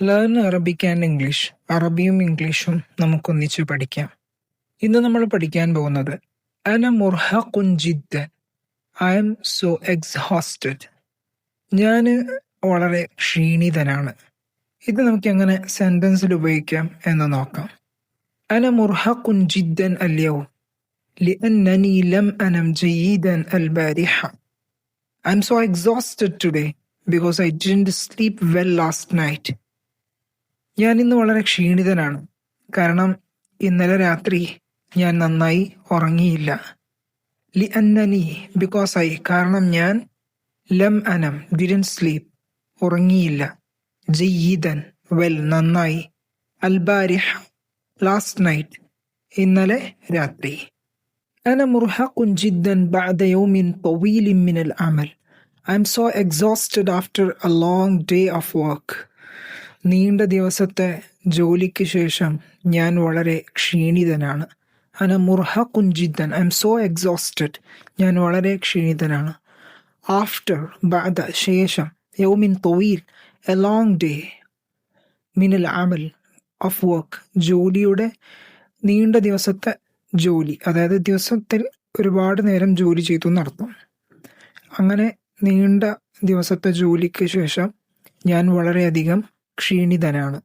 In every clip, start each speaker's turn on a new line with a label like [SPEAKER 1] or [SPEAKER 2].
[SPEAKER 1] Learn Arabic and English അറബിയും ഇംഗ്ലീഷും നമുക്കൊന്നിച്ച് പഠിക്കാം ഇന്ന് നമ്മൾ പഠിക്കാൻ പോകുന്നത് അന മുർഹഖുൻ ജിദ്ദൻ ഐ എം സോ എക്സ്ഹോസ്റ്റഡ് ഞാൻ വളരെ ക്ഷീണിതനാണ് ഇത് നമുക്ക് എങ്ങനെ സെന്റൻസിൽ ഉപയോഗിക്കാം എന്ന് നോക്കാം അന മുർഹഖുൻ ജിദ്ദൻ അല്യവും لأنني لم أنم جيدا البارحة I'm so exhausted today because I didn't sleep well last night. ഞാൻ ഇന്ന് വളരെ ക്ഷീണിതനാണ് കാരണം ഇന്നലെ രാത്രി ഞാൻ നന്നായി ഉറങ്ങിയില്ല ലി അന്നനി ബിക്കോസ് ഐ കാരണം ഞാൻ ലം അനം ഡിഡൻ സ്ലീപ്പ് ഉറങ്ങിയില്ല ജയീദൻ വെൽ നന്നായി അൽബാരിഹ ലാസ്റ്റ് നൈറ്റ് ഇന്നലെ രാത്രി أنا مرهق جدا بعد يوم طويل من العمل. I'm so exhausted after a long day of work. നീണ്ട ദിവസത്തെ ജോലിക്ക് ശേഷം ഞാൻ വളരെ ക്ഷീണിതനാണ്. അന മുർഹ ജിദ്ദൻ. ഐ എം സോ എക്സോസ്റ്റഡ് ഞാൻ വളരെ ക്ഷീണിതനാണ്. ആഫ്റ്റർ ബാദ ശേഷം യൗമിൻ തൊയിൽ എ ലോങ് ഡേ മിനൽ അമൽ ഓഫ് വർക്ക് ജോലിയുടെ നീണ്ട ദിവസത്തെ ജോലി അതായത് ദിവസത്തിൽ ഒരുപാട് നേരം ജോലി ചെയ്തു നടത്തും അങ്ങനെ നീണ്ട ദിവസത്തെ ജോലിക്ക് ശേഷം ഞാൻ വളരെയധികം ക്ഷീണിതനാണ്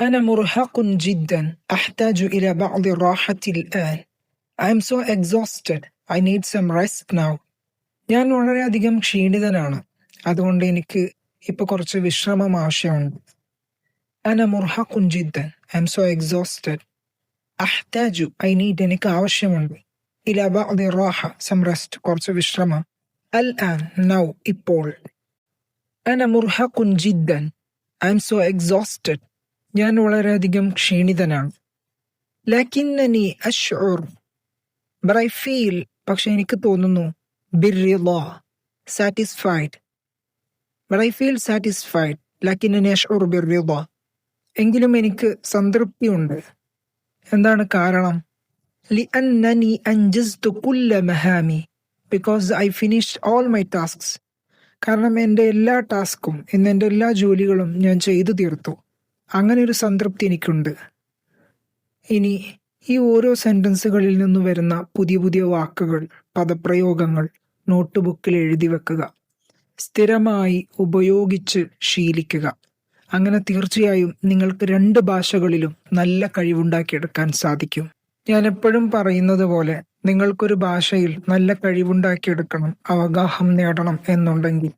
[SPEAKER 1] أنا مرهق جدا أحتاج إلى بعض الراحة الآن I am so exhausted I need some rest now ഞാൻ വളരെയധികം ക്ഷീണിതനാണ് അതുകൊണ്ട് എനിക്ക് ഇപ്പൊ കുറച്ച് വിശ്രമം ആവശ്യമുണ്ട് أنا مرهق جدا I am so exhausted അഹ്താജു I need എനിക്ക് ആവശ്യമുണ്ട് ഇല ബഅദി റാഹ സം റെസ്റ്റ് കുറച്ച് വിശ്രമം അൽ ആൻ നൗ ഇപ്പോൾ അന മുർഹഖുൻ ജിദ്ദൻ ഐ എം സോ എക്സോസ്റ്റഡ് ഞാൻ വളരെയധികം ക്ഷീണിതനാണ്. ലാക്കിന്നനി അഷ്ഊർ ബട്ട് ഐ ഫീൽ പക്ഷെ എനിക്ക് തോന്നുന്നു ബിറി law satisfied but I feel satisfied ലാക്കിന്നനി അഷ്ഊർ ബിറി ലോ എങ്കിലും എനിക്ക് സംതൃപ്തിയുണ്ട്. എന്താണ് കാരണം? ലി അന്നനി അഞ്ജസ് കുല്ല മെഹാമി because I finish all my tasks കാരണം എന്റെ എല്ലാ ടാസ്കും ഇന്ന് എന്റെ എല്ലാ ജോലികളും ഞാൻ ചെയ്തു തീർത്തു. അങ്ങനെ ഒരു സംതൃപ്തി എനിക്കുണ്ട്. ഇനി ഈ ഓരോ സെന്റൻസുകളിൽ നിന്ന് വരുന്ന പുതിയ പുതിയ വാക്കുകൾ പദപ്രയോഗങ്ങൾ നോട്ട് ബുക്കിൽ എഴുതി വെക്കുക. സ്ഥിരമായി ഉപയോഗിച്ച് ശീലിക്കുക. അങ്ങനെ തീർച്ചയായും നിങ്ങൾക്ക് രണ്ട് ഭാഷകളിലും നല്ല കഴിവുണ്ടാക്കിയെടുക്കാൻ സാധിക്കും. ഞാൻ എപ്പോഴും പറയുന്നത് പോലെ നിങ്ങൾക്കൊരു ഭാഷയിൽ നല്ല കഴിവുണ്ടാക്കിയെടുക്കണം അവഗാഹം നേടണം എന്നുണ്ടെങ്കിൽ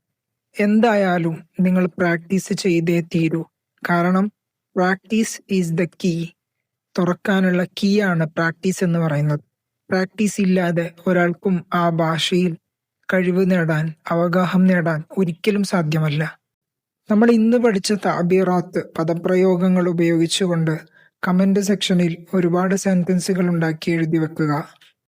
[SPEAKER 1] എന്തായാലും നിങ്ങൾ പ്രാക്ടീസ് ചെയ്തേ തീരൂ. കാരണം പ്രാക്ടീസ് ഈസ് ദ കീ. തുറക്കാനുള്ള കീ ആണ് പ്രാക്ടീസ് എന്ന് പറയുന്നത്. പ്രാക്ടീസ് ഇല്ലാതെ ഒരാൾക്കും ആ ഭാഷയിൽ കഴിവ് നേടാൻ അവഗാഹം നേടാൻ ഒരിക്കലും സാധ്യമല്ല. നമ്മൾ ഇന്ന് പഠിച്ച താബീറാത്ത് പദപ്രയോഗങ്ങൾ ഉപയോഗിച്ചുകൊണ്ട് കമന്റ് സെക്ഷനിൽ ഒരുപാട് സെന്റൻസുകൾ ഉണ്ടാക്കി എഴുതി വെക്കുക.